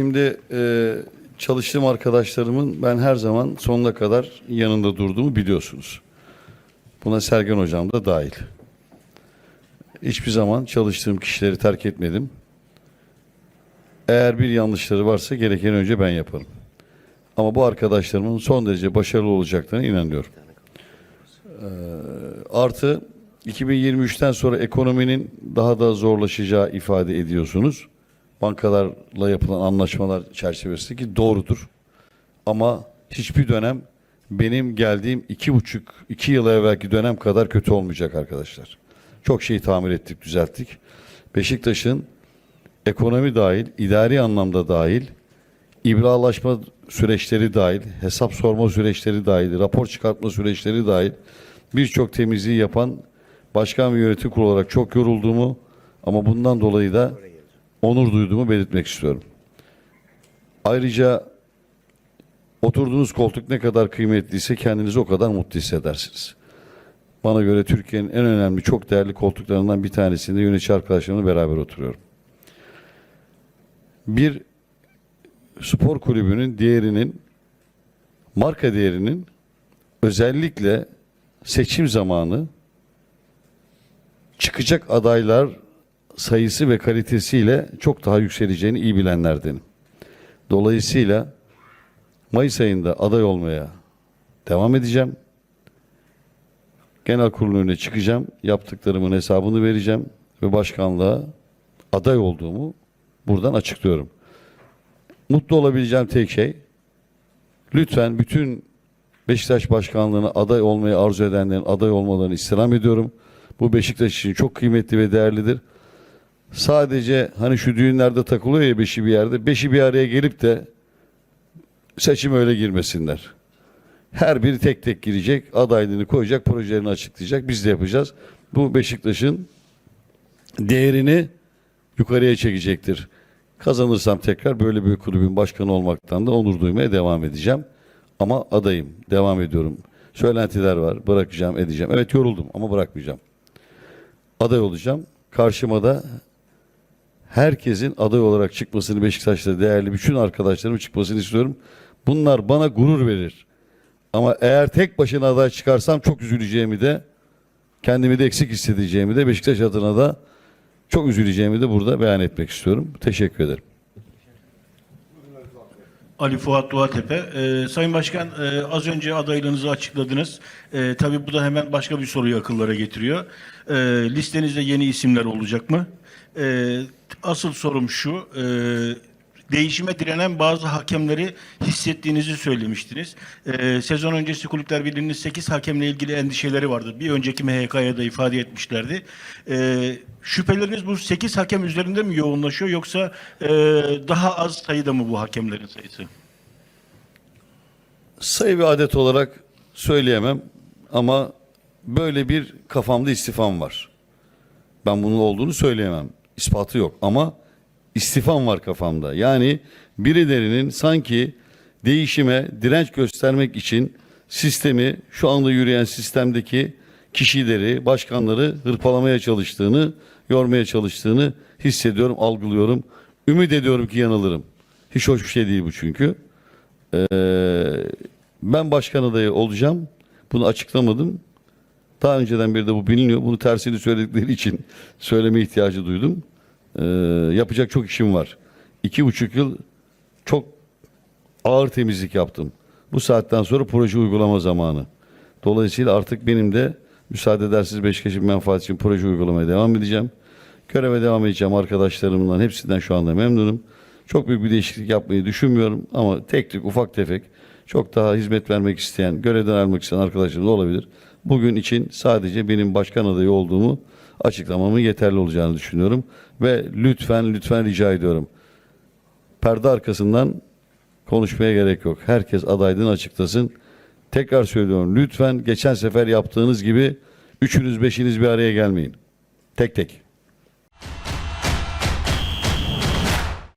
Şimdi e, çalıştığım arkadaşlarımın ben her zaman sonuna kadar yanında durduğumu biliyorsunuz. Buna Sergen Hocam da dahil. Hiçbir zaman çalıştığım kişileri terk etmedim. Eğer bir yanlışları varsa gereken önce ben yaparım. Ama bu arkadaşlarımın son derece başarılı olacaklarına inanıyorum. Ee, artı 2023'ten sonra ekonominin daha da zorlaşacağı ifade ediyorsunuz. Bankalarla yapılan anlaşmalar çerçevesindeki doğrudur. Ama hiçbir dönem benim geldiğim iki buçuk, iki yıl evvelki dönem kadar kötü olmayacak arkadaşlar. Çok şeyi tamir ettik, düzelttik. Beşiktaş'ın ekonomi dahil, idari anlamda dahil, ibralaşma süreçleri dahil, hesap sorma süreçleri dahil, rapor çıkartma süreçleri dahil birçok temizliği yapan başkan ve yönetim kurulu olarak çok yorulduğumu ama bundan dolayı da onur duyduğumu belirtmek istiyorum. Ayrıca oturduğunuz koltuk ne kadar kıymetliyse kendinizi o kadar mutlu hissedersiniz. Bana göre Türkiye'nin en önemli, çok değerli koltuklarından bir tanesinde yönetici arkadaşlarımla beraber oturuyorum. Bir spor kulübünün değerinin, marka değerinin özellikle seçim zamanı çıkacak adaylar sayısı ve kalitesiyle çok daha yükseleceğini iyi bilenlerdenim. Dolayısıyla Mayıs ayında aday olmaya devam edeceğim. Genel kurulun önüne çıkacağım. Yaptıklarımın hesabını vereceğim ve başkanlığa aday olduğumu buradan açıklıyorum. Mutlu olabileceğim tek şey lütfen bütün Beşiktaş başkanlığına aday olmayı arzu edenlerin aday olmalarını istirham ediyorum. Bu Beşiktaş için çok kıymetli ve değerlidir. Sadece hani şu düğünlerde takılıyor ya beşi bir yerde. Beşi bir araya gelip de seçim öyle girmesinler. Her biri tek tek girecek, adaylığını koyacak, projelerini açıklayacak. Biz de yapacağız. Bu Beşiktaş'ın değerini yukarıya çekecektir. Kazanırsam tekrar böyle bir kulübün başkanı olmaktan da onur duymaya devam edeceğim. Ama adayım, devam ediyorum. Söylentiler var, bırakacağım, edeceğim. Evet yoruldum ama bırakmayacağım. Aday olacağım. Karşıma da herkesin aday olarak çıkmasını Beşiktaş'ta değerli bütün arkadaşlarımın çıkmasını istiyorum. Bunlar bana gurur verir. Ama eğer tek başına aday çıkarsam çok üzüleceğimi de kendimi de eksik hissedeceğimi de Beşiktaş adına da çok üzüleceğimi de burada beyan etmek istiyorum. Teşekkür ederim. Ali Fuat Doğatepe. Ee, Sayın Başkan e, az önce adaylığınızı açıkladınız. E, tabii bu da hemen başka bir soruyu akıllara getiriyor. E, listenizde yeni isimler olacak mı? E, asıl sorum şu. E, değişime direnen bazı hakemleri hissettiğinizi söylemiştiniz. E, sezon öncesi Kulüpler Birliği'nin 8 hakemle ilgili endişeleri vardı. Bir önceki MHK'ya da ifade etmişlerdi. E, şüpheleriniz bu 8 hakem üzerinde mi yoğunlaşıyor yoksa e, daha az sayıda mı bu hakemlerin sayısı? Sayı ve adet olarak söyleyemem ama böyle bir kafamda istifam var. Ben bunun olduğunu söyleyemem. İspatı yok ama istifam var kafamda. Yani birilerinin sanki değişime direnç göstermek için sistemi şu anda yürüyen sistemdeki kişileri, başkanları hırpalamaya çalıştığını, yormaya çalıştığını hissediyorum, algılıyorum. Ümit ediyorum ki yanılırım. Hiç hoş bir şey değil bu çünkü. Ee, ben başkan adayı olacağım. Bunu açıklamadım. Daha önceden beri de bu biliniyor. Bunu tersini söyledikleri için söyleme ihtiyacı duydum. Ee, yapacak çok işim var. İki buçuk yıl çok ağır temizlik yaptım. Bu saatten sonra proje uygulama zamanı. Dolayısıyla artık benim de müsaade edersiniz Beşiktaş'ın menfaati için proje uygulamaya devam edeceğim. Göreve devam edeceğim arkadaşlarımdan hepsinden şu anda memnunum. Çok büyük bir değişiklik yapmayı düşünmüyorum ama tek tek ufak tefek çok daha hizmet vermek isteyen, görevden almak isteyen arkadaşlarım da olabilir. Bugün için sadece benim başkan adayı olduğumu açıklamamın yeterli olacağını düşünüyorum. Ve lütfen lütfen rica ediyorum. Perde arkasından konuşmaya gerek yok. Herkes adaylığını açıklasın. Tekrar söylüyorum lütfen geçen sefer yaptığınız gibi üçünüz beşiniz bir araya gelmeyin. Tek tek.